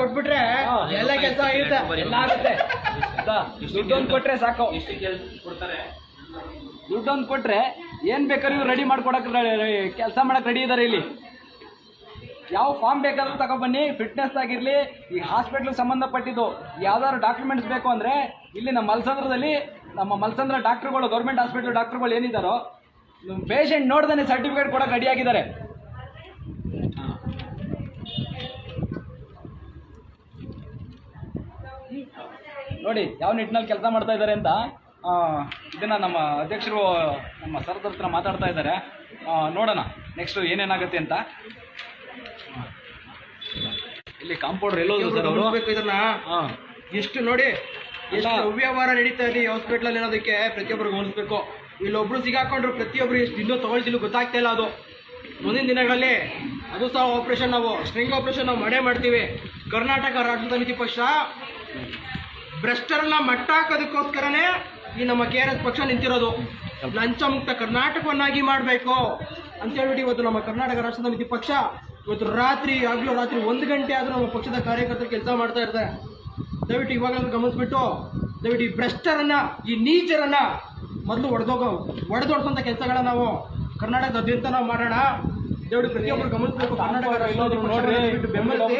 ಕೊಟ್ಬಿಟ್ರೆ ಎಲ್ಲ ಕೆಲಸ ಆಗಿರುತ್ತೆ ಎಲ್ಲ ಆಗುತ್ತೆ. ದುಡ್ಡೊಂದು ಕೊಟ್ರೆ ಸಾಕು. ಕೊಡ್ತಾರೆ. ದುಡ್ಡೊಂದು ಕೊಟ್ರೆ ಏನ್ ಬೇಕಾದ್ರೂ ಇವ್ರು ರೆಡಿ ಮಾಡ್ಕೊಡಕ್ ಕೆಲಸ ಮಾಡಕ್ ರೆಡಿ ಇದಾರೆ ಇಲ್ಲಿ. ಯಾವ ಫಾರ್ಮ್ ಬೇಕಾದ್ರೂ ತಗೊಂಡ್ಬನ್ನಿ ಫಿಟ್ನೆಸ್ ಆಗಿರಲಿ ಈ ಹಾಸ್ಪಿಟ್ಲ್ ಸಂಬಂಧಪಟ್ಟಿದ್ದು ಯಾವ್ದಾದ್ರು ಡಾಕ್ಯುಮೆಂಟ್ಸ್ ಬೇಕು ಅಂದ್ರೆ ಇಲ್ಲಿ ನಮ್ಮ ಮಲ್ಸಂದ್ರದಲ್ಲಿ ನಮ್ಮ ಮಲ್ಸಂದ್ರ ಡಾಕ್ಟರ್ಗಳು ಗೌರ್ಮೆಂಟ್ ಹಾಸ್ಪಿಟ್ಲ್ ಡಾಕ್ಟರ್ಗಳು ಏನಿದಾರೋ ಪೇಷಂಟ್ ನೋಡ್ದೇ ಸರ್ಟಿಫಿಕೇಟ್ ಕೊಡಕ್ ರೆಡಿ ಆಗಿದ್ದಾರೆ. ನೋಡಿ ಯಾವ ನಿಟ್ಟಿನಲ್ಲಿ ಕೆಲಸ ಮಾಡ್ತಾ ಇದ್ದಾರೆ ಅಂತ ಇದನ್ನು ಇದನ್ನ ನಮ್ಮ ಅಧ್ಯಕ್ಷರು ನಮ್ಮ ಸರದ ಹತ್ರ ಮಾತಾಡ್ತಾ ಇದ್ದಾರೆ. ನೋಡೋಣ ನೆಕ್ಸ್ಟ್ ಏನೇನಾಗುತ್ತೆ ಅಂತ. ಇಲ್ಲಿ ಕಾಂಪೌಂಡರ್ ಎಲ್ಲೋದು ಸರ್ ಅವರು? ಇದನ್ನ. ಹಾಂ. ಎಷ್ಟು ನೋಡಿ ಎಷ್ಟು ಅವ್ಯವಹಾರ ನಡೀತಾ ಇದೆ ಹಾಸ್ಪಿಟ್ಲಲ್ಲಿ ಇರೋದಕ್ಕೆ ಪ್ರತಿಯೊಬ್ಬರಿಗೆ ಹೋಲಿಸ್ಬೇಕು. ಇಲ್ಲೊಬ್ರು ಸಿಗಾಕೊಂಡ್ರು ಪ್ರತಿಯೊಬ್ರು ಎಷ್ಟು ಇನ್ನೂ ತಗೊಳ್ತಿಲ್ಲ ಗೊತ್ತಾಗ್ತಾ ಇಲ್ಲ ಅದು. ಮುಂದಿನ ದಿನಗಳಲ್ಲಿ ಅದು ಸಹ ಆಪರೇಷನ್ ನಾವು ಸ್ಟ್ರಿಂಗ್ ಆಪರೇಷನ್ ನಾವು ಮಾಡೇ ಮಾಡ್ತೀವಿ. ಕರ್ನಾಟಕ ರಾಜ್ಯ ಸಮಿತಿ ಪಕ್ಷ ಭ್ರಷ್ಟರನ್ನ ಮಟ್ಟ ಹಾಕೋದಕ್ಕೋಸ್ಕರನೇ ಈ ನಮ್ಮ ಕೆ ಆರ್ ಎಸ್ ಪಕ್ಷ ನಿಂತಿರೋದು. ಲಂಚ ಮುಕ್ತ ಕರ್ನಾಟಕವನ್ನಾಗಿ ಮಾಡಬೇಕು ಅಂತ ಹೇಳ್ಬಿಟ್ಟು ಇವತ್ತು ನಮ್ಮ ಕರ್ನಾಟಕ ರಾಷ್ಟ್ರ ಸಮಿತಿ ಪಕ್ಷ ಇವತ್ತು ರಾತ್ರಿ, ಆಗ್ಲೂ ರಾತ್ರಿ ಒಂದು ಗಂಟೆ ಆದ್ರೂ ನಮ್ಮ ಪಕ್ಷದ ಕಾರ್ಯಕರ್ತರು ಕೆಲಸ ಮಾಡ್ತಾ ಇರ್ತಾರೆ. ದಯವಿಟ್ಟು ಇವಾಗಲೂ ಗಮನಿಸ್ಬಿಟ್ಟು, ದಯವಿಟ್ಟು ಈ ಭ್ರಷ್ಟರನ್ನ, ಈ ನೀಚರನ್ನ ಮೊದಲು ಒಡೆದೋಗೋ, ಒಡೆದೊಡ್ಸೋಂಥ ಕೆಲಸಗಳನ್ನ ನಾವು ಕರ್ನಾಟಕದಾದ್ಯಂತ ನಾವು ಮಾಡೋಣ. ದಯವಿಟ್ಟು ಪ್ರತಿಯೊಬ್ಬರು ಗಮನಿಸಬೇಕು, ಕರ್ನಾಟಕ ಬೆಂಬಲಿಸಿ